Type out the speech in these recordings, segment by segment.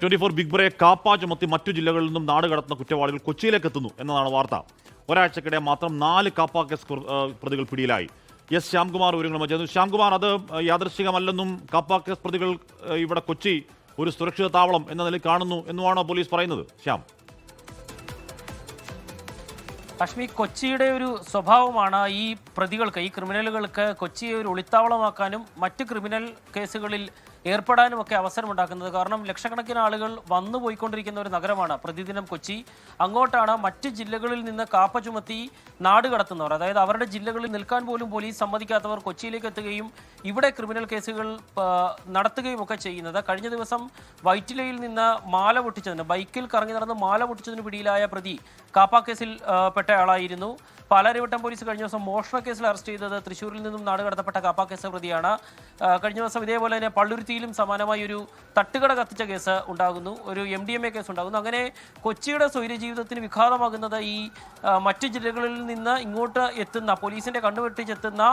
Twenty four big break KAAPA ചുമത്തി മറ്റു ജില്ലകളിൽ നിന്നും നാട് കടത്തുന്ന കുറ്റവാളികൾ കൊച്ചിയിലേക്ക് എത്തുന്നു എന്നതാണ് വാർത്ത. ഒരാഴ്ചക്കിടെ മാത്രം നാല് കാപ്പ കേസ് പ്രതികൾ പിടിയിലായി. എസ് ശ്യാംകുമാർ വിവരങ്ങളുമായി ചേർന്നു ശ്യാംകുമാർ അത് യാദൃശികമല്ലെന്നും കാപ്പ കേസ് പ്രതികൾ ഇവിടെ കൊച്ചി ഒരു സുരക്ഷിത താവളം എന്ന നിലയിൽ കാണുന്നു എന്നുമാണോ പോലീസ് പറയുന്നത്. ശ്യാം. കശ്മീർ കൊച്ചിയുടെ ഒരു സ്വഭാവമാണ് ഈ പ്രതികൾക്ക് ഈ ക്രിമിനലുകൾക്ക് കൊച്ചിയെ ഒരു ഒളിത്താവളമാക്കാനും മറ്റ് ക്രിമിനൽ കേസുകളിൽ ഏർപ്പെടാനും ഒക്കെ അവസരമുണ്ടാക്കുന്നത്. കാരണം ലക്ഷക്കണക്കിന് ആളുകൾ വന്നു പോയിക്കൊണ്ടിരിക്കുന്ന ഒരു നഗരമാണ് പ്രതിദിനം കൊച്ചി. അങ്ങോട്ടാണ് മറ്റ് ജില്ലകളിൽ നിന്ന് കാപ്പ ചുമത്തി നാട് കടത്തുന്നവർ. അതായത് അവരുടെ ജില്ലകളിൽ നിൽക്കാൻ പോലും പോലീസ് സമ്മതിക്കാത്തവർ കൊച്ചിയിലേക്ക് എത്തുകയും ഇവിടെ ക്രിമിനൽ കേസുകൾ ആ, നടത്തുകയും ഒക്കെ ചെയ്യുന്നത്. കഴിഞ്ഞ ദിവസം വൈറ്റിലയിൽ നിന്ന് മാല പൊട്ടിച്ചതിന് ബൈക്കിൽ കറങ്ങി നടന്ന് മാല പൊട്ടിച്ചതിന് പിടിയിലായ പ്രതി കാപ്പ കേസിൽ ആ, പെട്ട ആളായിരുന്നു പാലാരിവട്ടം പോലീസ് കഴിഞ്ഞ ദിവസം മോഷണ കേസിൽ അറസ്റ്റ് ചെയ്തത് തൃശ്ശൂരിൽ നിന്നും നാട് കടത്തപ്പെട്ട കാപ്പ കേസ് പ്രതിയാണ്. കഴിഞ്ഞ ദിവസം ഇതേപോലെ തന്നെ പള്ളുരുത്തിയിലും സമാനമായി ഒരു തട്ടുകട കത്തിച്ച കേസ് ഉണ്ടാകുന്നു. ഒരു M D M A case ഉണ്ടാകുന്നു. അങ്ങനെ കൊച്ചിയുടെ സ്വൈര്യ ജീവിതത്തിന് വിഘാതമാകുന്നത് ഈ മറ്റു ജില്ലകളിൽ നിന്ന് ഇങ്ങോട്ട് എത്തുന്ന പോലീസിന്റെ കണ്ണുവെട്ടിച്ചെത്തുന്ന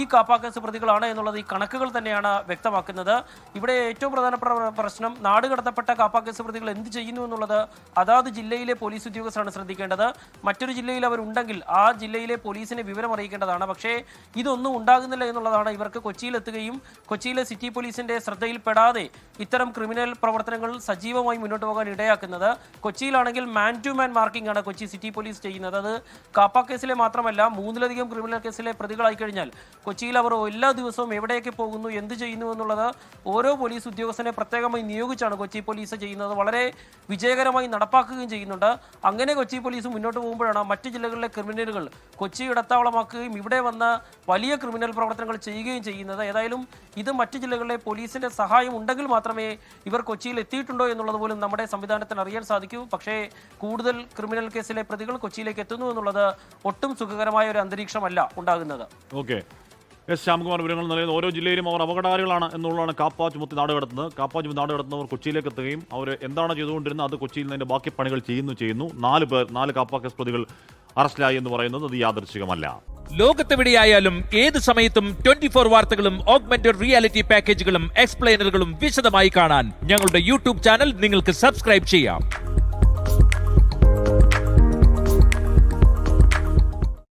ഈ കാപ്പാക്കസ് പ്രതികളാണ് എന്നുള്ളത് ഈ കണക്കുകൾ തന്നെയാണ് വ്യക്തമാക്കുന്നത്. ഇവിടെ ഏറ്റവും പ്രധാനപ്പെട്ട പ്രശ്നം നാട് കടത്തപ്പെട്ട കാപ്പാക്കസ് കേസ് പ്രതികൾ എന്ത് ചെയ്യുന്നു എന്നുള്ളത് അതാത് ജില്ലയിലെ പോലീസ് ഉദ്യോഗസ്ഥരാണ് ശ്രദ്ധിക്കേണ്ടത്. മറ്റൊരു ജില്ലയിൽ അവരുണ്ടെങ്കിൽ ആ ജില്ലയിലെ പോലീസിനെ വിവരം അറിയിക്കേണ്ടതാണ്. പക്ഷേ ഇതൊന്നും ഉണ്ടാകുന്നില്ല എന്നുള്ളതാണ് ഇവർക്ക് കൊച്ചിയിലെത്തുകയും കൊച്ചിയിലെ സിറ്റി പോലീസിന്റെ ശ്രദ്ധയിൽപ്പെടാതെ ഇത്തരം ക്രിമിനൽ പ്രവർത്തനങ്ങൾ സജീവമായി മുന്നോട്ട് പോകാൻ ഇടയാക്കുന്നത് കൊച്ചിയിലാണെങ്കിൽ മാൻ ടു മാൻ മാർക്കിംഗ് ആണ് കൊച്ചി സിറ്റി പോലീസ് ചെയ്യുന്നത്. അത് കാപ്പ കേസിലെ മാത്രമല്ല മൂന്നിലധികം ക്രിമിനൽ കേസിലെ പ്രതികളായി കഴിഞ്ഞാൽ കൊച്ചിയിൽ അവർ എല്ലാ ദിവസവും എവിടെയൊക്കെ പോകുന്നു എന്ത് ചെയ്യുന്നു എന്നുള്ളത് ഓരോ പോലീസ് ഉദ്യോഗസ്ഥനെ പ്രത്യേകമായി നിയോഗിച്ചാണ് കൊച്ചി പോലീസ് ചെയ്യുന്നത്. വളരെ വിജയകരമായി നടപ്പാക്കുകയും ചെയ്യുന്നുണ്ട്. അങ്ങനെ കൊച്ചി പോലീസ് മുന്നോട്ട് പോകുമ്പോഴാണ് മറ്റ് ജില്ലകളിലെ ക്രിമിനലുകൾ കൊച്ചി ഇടത്താവളമാക്കുകയും ഇവിടെ വന്ന വലിയ ക്രിമിനൽ പ്രവർത്തനങ്ങൾ ചെയ്യുകയും ചെയ്യുന്നത്. ഏതായാലും ഇത് മറ്റ് ജില്ലകളിലെ പോലീസിന്റെ സഹായം ഉണ്ടെങ്കിൽ മാത്രമേ ഇവർ കൊച്ചിയിൽ എത്തിയിട്ടുണ്ടോ എന്നുള്ളത് പോലും നമ്മുടെ സംവിധാനത്തിന് അറിയാൻ സാധിക്കൂ. പക്ഷേ കൂടുതൽ ക്രിമിനൽ കേസിലെ പ്രതികൾ കൊച്ചിയിലേക്ക് എത്തുന്നു എന്നുള്ളത് ഒട്ടും സുഖകരമായ ഒരു അന്തരീക്ഷമല്ല ഉണ്ടാകുന്നത്. ഓക്കെ. എസ് ശ്യാംകുമാർ വിവരങ്ങൾ നൽകുന്നത് ഓരോ ജില്ലയിലും അവർ അപകടകാരികളാണ് എന്നുള്ളതാണ് കാപ്പ ചുമത്തി നാട് കടത്തുന്നത്. കാപ്പ ചുമത്തി നാട് കടത്തുന്നവർ കൊച്ചിയിലേക്ക് എത്തുകയും അവർ എന്താണ് ചെയ്തുകൊണ്ടിരുന്നത്? അത് കൊച്ചിയിൽ നിന്ന് ബാക്കി പണികൾ ചെയ്യുന്നു ചെയ്യുന്നു. നാല് പേർ നാല് കാപ്പ കേസ് പ്രതികൾ അറസ്റ്റിലായി എന്ന് പറയുന്നത് അത് യാദൃശികമല്ല ലോകത്തെവിടെയായാലും ഏത് സമയത്തും ട്വന്റി ഫോർ വാർത്തകളും ഓഗ്മെന്റഡ് റിയാലിറ്റി പാക്കേജുകളും എക്സ്പ്ലെയിനറുകളും വിശദമായി കാണാൻ ഞങ്ങളുടെ യൂട്യൂബ് ചാനൽ നിങ്ങൾക്ക് സബ്സ്ക്രൈബ് ചെയ്യാം.